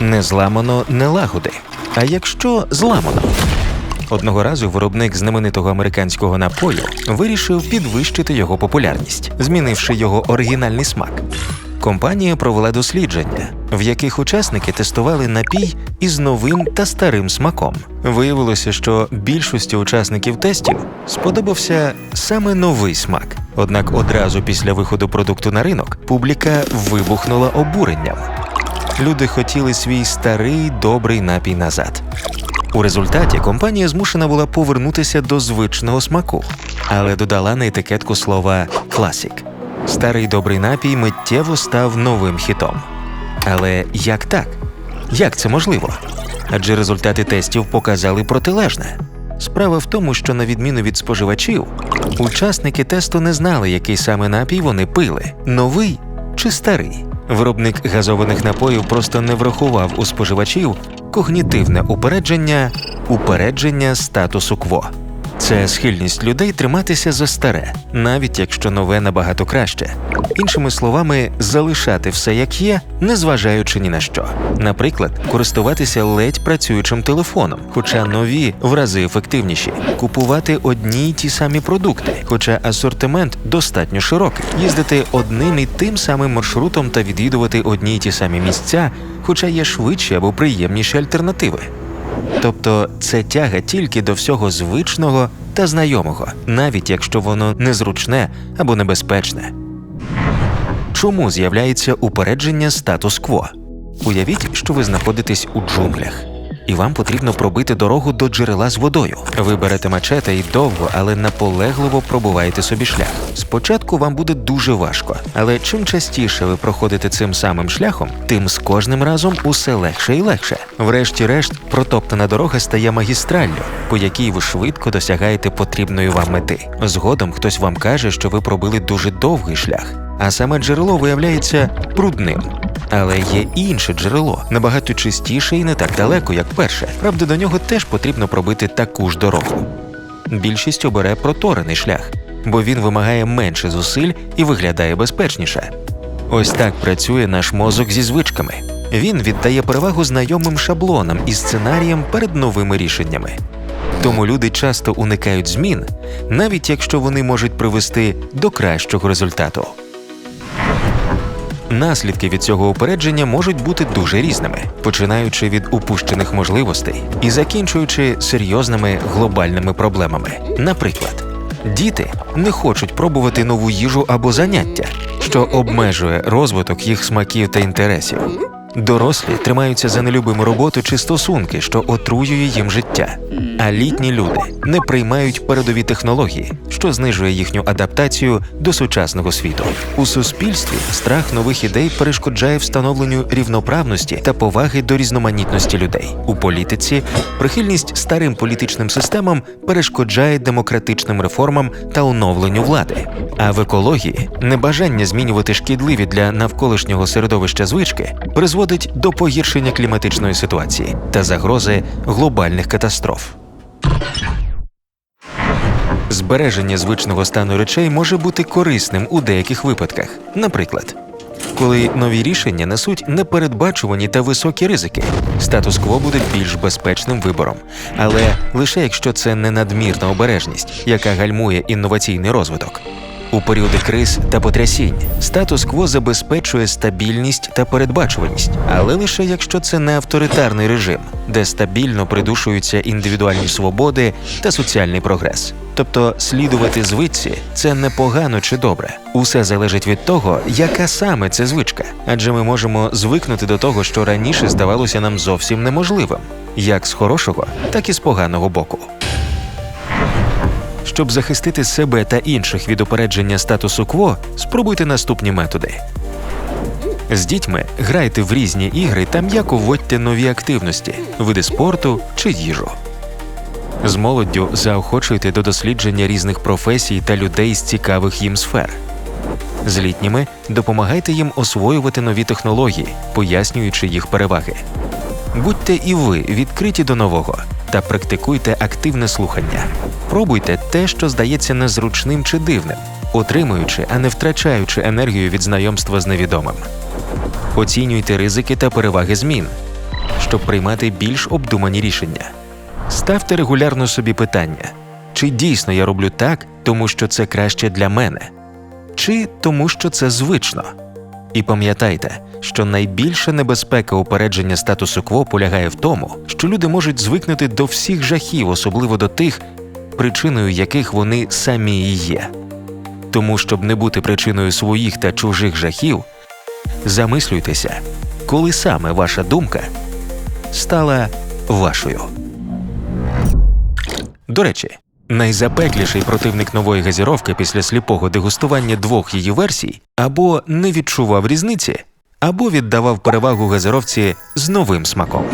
Не зламано не лагоди. А якщо зламано? Одного разу виробник знаменитого американського напою вирішив підвищити його популярність, змінивши його оригінальний смак. Компанія провела дослідження, в яких учасники тестували напій із новим та старим смаком. Виявилося, що більшості учасників тестів сподобався саме новий смак. Однак одразу після виходу продукту на ринок публіка вибухнула обуренням. Люди хотіли свій старий добрий напій назад. У результаті компанія змушена була повернутися до звичного смаку, але додала на етикетку слова класік. Старий добрий напій миттєво став новим хітом. Але як так? Як це можливо? Адже результати тестів показали протилежне. Справа в тому, що на відміну від споживачів, учасники тесту не знали, який саме напій вони пили новий чи старий. Виробник газованих напоїв просто не врахував у споживачів когнітивне упередження, упередження статусу кво. Це схильність людей триматися за старе, навіть якщо нове набагато краще. Іншими словами, залишати все як є, незважаючи ні на що. Наприклад, користуватися ледь працюючим телефоном, хоча нові в рази ефективніші, купувати одні й ті самі продукти, хоча асортимент достатньо широкий, їздити одним і тим самим маршрутом та відвідувати одні й ті самі місця, хоча є швидші або приємніші альтернативи. Тобто це тяга тільки до всього звичного та знайомого, навіть якщо воно незручне або небезпечне. Чому з'являється упередження статус-кво? Уявіть, що ви знаходитесь у джунглях, і вам потрібно пробити дорогу до джерела з водою. Ви берете мачете і довго, але наполегливо пробуваєте собі шлях. Спочатку вам буде дуже важко, але чим частіше ви проходите цим самим шляхом, тим з кожним разом усе легше і легше. Врешті-решт, протоптана дорога стає магістраллю, по якій ви швидко досягаєте потрібної вам мети. Згодом хтось вам каже, що ви пробили дуже довгий шлях, а саме джерело виявляється брудним. Але є інше джерело, набагато чистіше і не так далеко, як перше. Правда, до нього теж потрібно пробити таку ж дорогу. Більшість обере проторений шлях, бо він вимагає менше зусиль і виглядає безпечніше. Ось так працює наш мозок зі звичками. Він віддає перевагу знайомим шаблонам і сценаріям перед новими рішеннями. Тому люди часто уникають змін, навіть якщо вони можуть привести до кращого результату. Наслідки від цього упередження можуть бути дуже різними, починаючи від упущених можливостей і закінчуючи серйозними глобальними проблемами. Наприклад, діти не хочуть пробувати нову їжу або заняття, що обмежує розвиток їх смаків та інтересів. Дорослі тримаються за нелюбиму роботу чи стосунки, що отруює їм життя. А літні люди не приймають передові технології, що знижує їхню адаптацію до сучасного світу. У суспільстві страх нових ідей перешкоджає встановленню рівноправності та поваги до різноманітності людей. У політиці прихильність старим політичним системам перешкоджає демократичним реформам та оновленню влади. А в екології небажання змінювати шкідливі для навколишнього середовища звички призводить до погіршення кліматичної ситуації та загрози глобальних катастроф. Збереження звичного стану речей може бути корисним у деяких випадках. Наприклад, коли нові рішення несуть непередбачувані та високі ризики, статус-кво буде більш безпечним вибором, але лише якщо це не надмірна обережність, яка гальмує інноваційний розвиток. У періоди криз та потрясінь статус-кво забезпечує стабільність та передбачуваність, але лише якщо це не авторитарний режим, де стабільно придушуються індивідуальні свободи та соціальний прогрес. Тобто слідувати звичці це не погано чи добре. Усе залежить від того, яка саме це звичка, адже ми можемо звикнути до того, що раніше здавалося нам зовсім неможливим, як з хорошого, так і з поганого боку. Щоб захистити себе та інших від упередження статусу кво, спробуйте наступні методи. З дітьми грайте в різні ігри та м'яко вводьте нові активності, види спорту чи їжу. З молоддю заохочуйте до дослідження різних професій та людей з цікавих їм сфер. З літніми допомагайте їм освоювати нові технології, пояснюючи їх переваги. Будьте і ви відкриті до нового та практикуйте активне слухання. Пробуйте те, що здається незручним чи дивним, отримуючи, а не втрачаючи енергію від знайомства з невідомим. Оцінюйте ризики та переваги змін. щоб приймати більш обдумані рішення. Ставте регулярно собі питання: чи дійсно я роблю так, тому що це краще для мене, чи тому, що це звично. І пам'ятайте, що найбільша небезпека упередження статусу кво полягає в тому, що люди можуть звикнути до всіх жахів, особливо до тих, причиною яких вони самі і є. Тому, щоб не бути причиною своїх та чужих жахів, замислюйтеся, коли саме ваша думка стала вашою. До речі, найзапекліший противник нової газіровки після сліпого дегустування двох її версій або не відчував різниці, або віддавав перевагу газіровці з новим смаком.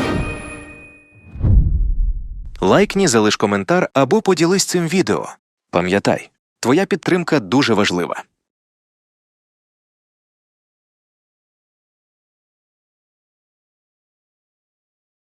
Лайкні, залиш коментар або поділись цим відео. Пам'ятай, твоя підтримка дуже важлива.